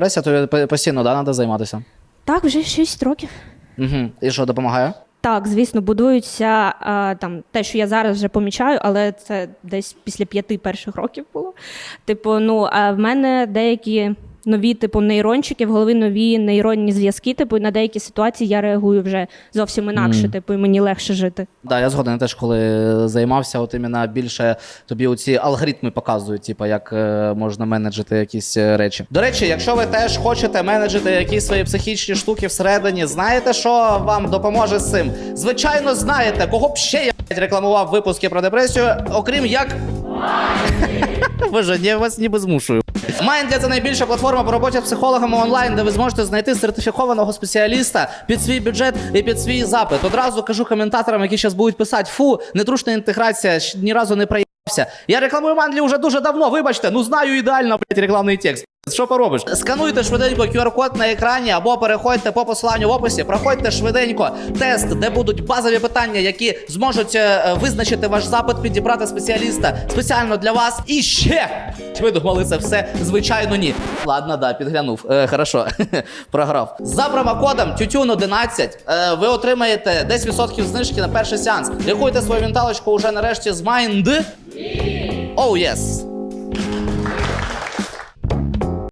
Преся, тобі постійно да, треба займатися. Так, вже 6 років. Угу. І що допомагає? Так, звісно, будуються а, там те, що я зараз вже помічаю, але це десь після п'яти перших років було. Типу, ну а в мене деякі нові, типу, нейрончики, в голові нові нейронні зв'язки. Типу, і на деякі ситуації я реагую вже зовсім інакше, Мгм. типу, і мені легше жити. Да, я згоден теж, коли займався, от іменно більше тобі оці алгоритми показують, типу, як е, можна менеджити якісь е, речі. До речі, якщо ви теж хочете менеджити якісь свої психічні штуки всередині, знаєте, що вам допоможе з цим? Звичайно, знаєте, кого б ще я рекламував випуски про депресію, окрім як. Боже, я вас ніби змушую. Майндля це найбільша платформа по роботі з психологами онлайн, де ви зможете знайти сертифікованого спеціаліста під свій бюджет і під свій запит. Одразу кажу коментаторам, які зараз будуть писати: фу, нетрушна інтеграція, ні разу не проїбався. Я рекламую Мандлі вже дуже давно. Вибачте, ну знаю ідеально блядь, рекламний текст. Що поробиш? Скануйте швиденько QR-код на екрані або переходьте по посиланню в описі. Проходьте швиденько тест, де будуть базові питання, які зможуть е, визначити ваш запит, підібрати спеціаліста спеціально для вас. І ще ви думали це все? Звичайно, ні. Ладно, да, підглянув. Е, хорошо, програв. За промокодом тютюн 11 е, ви отримаєте 10% знижки на перший сеанс. Лікуйте свою менталочку уже нарешті з Mind. Оу, oh, єс.